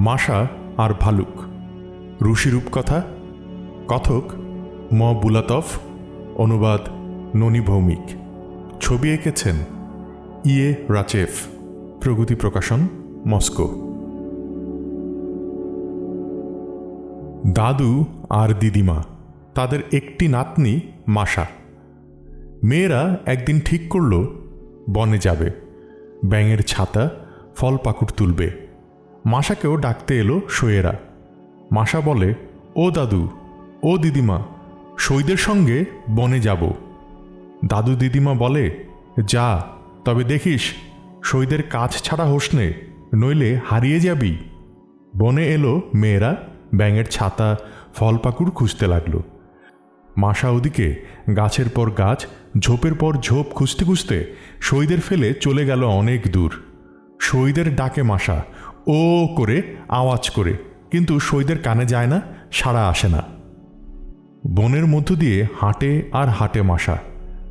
মাশা আর ভালুক। ঋষিরূপ কথা কথক ম বুলাতফ অনুবাদ ননী ভৌমিক। ছবি এঁকেছেন ইয়ে রাচেফ। প্রগতি প্রকাশন, মস্কো। দাদু আর দিদিমা, তাদের একটি নাতনি মাসা মেয়েরা একদিন ঠিক করল, বনে যাবে। ব্যাঙের ছাতা, ফল পাকুড় তুলবে। মাসাকেও ডাকতে এলো সইয়েরা মাসা বলে, ও দাদু, ও দিদিমা সইদের সঙ্গে বনে যাব। দাদু দিদিমা বলে, যা, তবে দেখিস সইদের কাজ ছাড়া হোস নে, নইলে হারিয়ে যাবি। বনে এলো মেয়েরা, ব্যাঙের ছাতা ফল পাকুড় খুঁজতে লাগল। মাসা ওদিকে গাছের পর গাছ, ঝোপের পর ঝোপ খুঁজতে খুঁজতে সইদের ফেলে চলে গেল অনেক দূর। সইদের ডাকে মাসা ও করে, আওয়াজ করে। কিন্তু সইদের কানে যায় না, সাড়া আসে না। বনের মধ্য দিয়ে হাঁটে আর হাঁটে মাসা।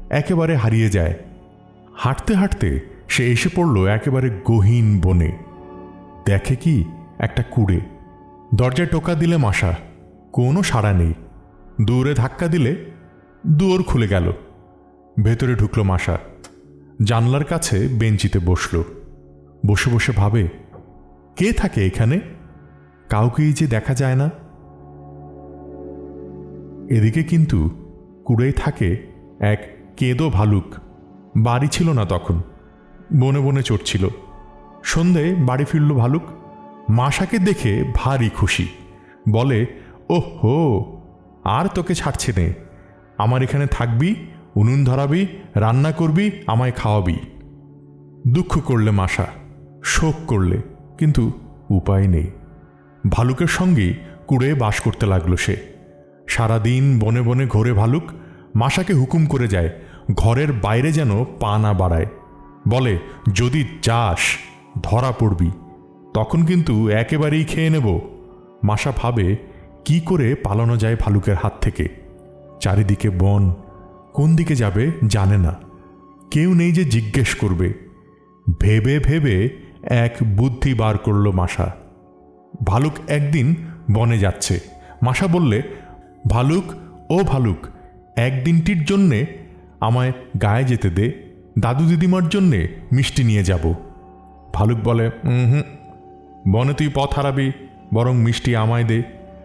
একেবারে হারিয়ে যায়। হাঁটতে হাঁটতে সে এসে পড়ল একেবারে গহীন বনে। দেখে কি? একটা কুড়ে। দরজায় টোকা দিলে মাসা, কোনো সাড়া নেই। দূরে ধাক্কা দিলে দুয়ার খুলে গেল। ভেতরে ঢুকলো মাসা। জানলার কাছে বেঞ্চিতে বসল। বসে বসে ভাবে কে থাকে এখানে? কাউকেই যে দেখা যায় না। এদিকে কিন্তু কুড়েই থাকে এক কেঁদো ভালুক। বাড়ি ছিল না তখন। বনে বনে চড়ছিল। সন্ধে বাড়ি ফিরল ভালুক। মাসাকে দেখে ভারী খুশি। বলে ও হো, আর তোকে ছাড়ছে নে। আমার এখানে থাকবি, উনুন ধরাবি, রান্না করবি, আমায় খাওয়াবি। দুঃখ করলে মাসা শোক করলে। কিন্তু উপায় নেই। ভালুকের সঙ্গে কুড়ে বাস করতে লাগল সে। সারাদিন বনে বনে ঘোরে ভালুক মাসাকে হুকুম করে যায়, ঘরের বাইরে যেন পা না বাড়ায়। বলে, যদি যাস, ধরা পড়বি। তখন কিন্তু একেবারেই খেয়ে নেব। মাসা ভাবে, কি করে পালানো যায় ভালুকের হাত থেকে? চারিদিকে বন, কোন দিকে যাবে জানে না। কেউ নেই যে জিজ্ঞেস করবে। ভেবে ভেবে এক বুদ্ধি বার করল মাসা ভালুক একদিন বনে যাচ্ছে। মাসা বললে, ভালুক, ও ভালুক, একদিনটির জন্যে আমায় গায়ে যেতে দে, দাদু দিদিমার জন্যে মিষ্টি নিয়ে যাব। ভালুক বলে হুম, বনে তুই পথ হারাবি, বরং মিষ্টি আমায় দে,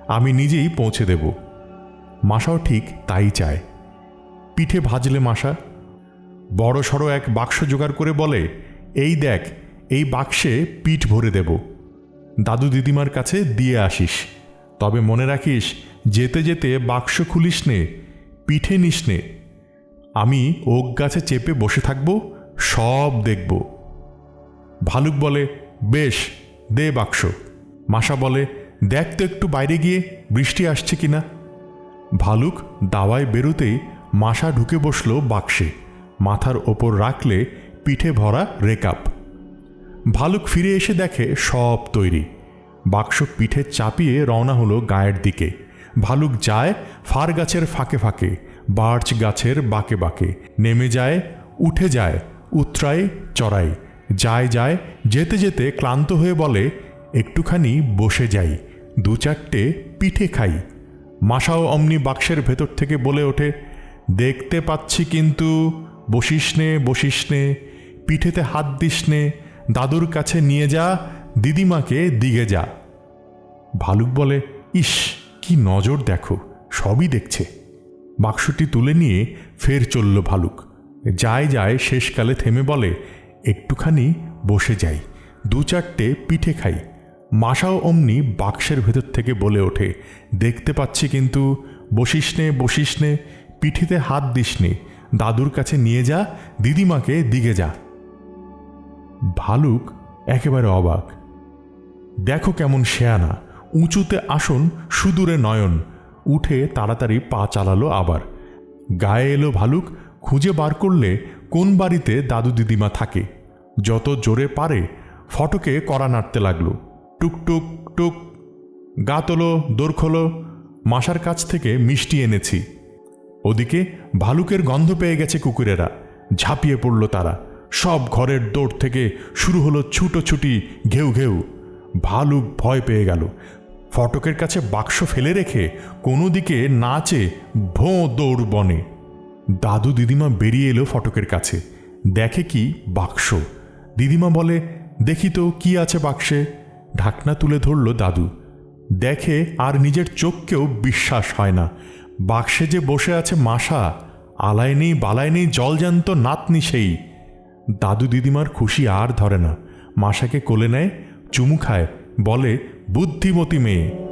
আমি নিজেই পৌঁছে দেব। মাসাও ঠিক তাই চায়। পিঠে ভাজলে মাসা বড় সড়ো এক বাক্স জোগাড় করে বলে, এই দেখ এই বাক্সে পিঠ ভরে দেব। দাদু দিদিমার কাছে দিয়ে আসিস। তবে মনে রাখিস, যেতে যেতে বাক্স খুলিস নে, পিঠে নিস নে। আমি ওক গাছে চেপে বসে থাকব, সব দেখব। ভালুক বলে, বেশ, দে বাক্স। মাসা বলে, দেখ তো একটু বাইরে গিয়ে, বৃষ্টি আসছে কিনা? ভালুক দাওয়ায় বেরোতেই মাসা ঢুকে বসল বাক্সে। মাথার ওপর রাখলে পিঠে ভরা রেকাপ। ভালুক ফিরে এসে দেখে সব তৈরি। বাক্স পিঠে চাপিয়ে রওনা হলো গায়ের দিকে। ভালুক যায় ফার গাছের ফাঁকে ফাঁকে, বার্চ গাছের বাঁকে বাঁকে। নেমে যায়, উঠে যায়, উত্রায় চড়াই যায় যায়, যেতে যেতে ক্লান্ত হয়ে বলে, একটুখানি বসে যাই, দু চারটে পিঠে খাই। মাসাও অমনি বাক্সের ভেতর থেকে বলে ওঠে, দেখতে পাচ্ছি কিন্তু, বসিস নে বসিস নে, পিঠেতে হাত দিস নে দাদুর কাছে নিয়ে যা, দিদিমাকে দিগে যা। ভালুক বলে, ইস, কি নজর দেখো, সবই দেখছে। বাক্সটি তুলে নিয়ে ফের চলল ভালুক। যায় যায় শেষকালে থেমে বলে, একটুখানি বসে যাই, দু চারটে পিঠে খাই। মাসাও অমনি বাক্সের ভেতর থেকে বলে ওঠে, দেখতে পাচ্ছি কিন্তু, বসিস নে বসিস নে, পিঠিতে হাত দিস নে, দাদুর কাছে নিয়ে যা, দিদিমাকে দিগে যা। ভালুক একেবারে অবাক। দেখো কেমন শেয়ানা, উঁচুতে আসন, সুদূরে নয়ন। উঠে তাড়াতাড়ি পা চালালো আবার। গায়ে এলো ভালুক, খুঁজে বার করলে কোন বাড়িতে দাদু দিদিমা থাকে। যত জোরে পারে, ফটকে কড়া নাড়তে লাগল। টুক টুক টুক, গা তোলো, দোর মাসার কাছ থেকে মিষ্টি এনেছি। ওদিকে ভালুকের গন্ধ পেয়ে গেছে কুকুরেরা, ঝাঁপিয়ে পড়ল তারা। সব ঘরের দৌড় থেকে শুরু হলো ছুটোছুটি, ঘেউ ঘেউ। ভালুক ভয় পেয়ে গেল। ফটকের কাছে বাক্স ফেলে রেখে কোনো দিকে নাচে ভোঁ দৌড় বনে। দাদু দিদিমা বেরিয়ে এলো ফটকের কাছে। দেখে কি বাক্স। দিদিমা বলে, দেখি তো কি আছে বাক্সে। ঢাকনা তুলে ধরল দাদু। দেখে আর নিজের চোখকেও বিশ্বাস হয় না। বাক্সে যে বসে আছে মাসা, আলায় নেই বালায় নেই জলজান্ত নাতনি সেই। দাদু দিদিমার খুশি আর ধরে না। মাসাকে কোলে নেয় চুমু খায় বলে বুদ্ধিমতী মেয়ে।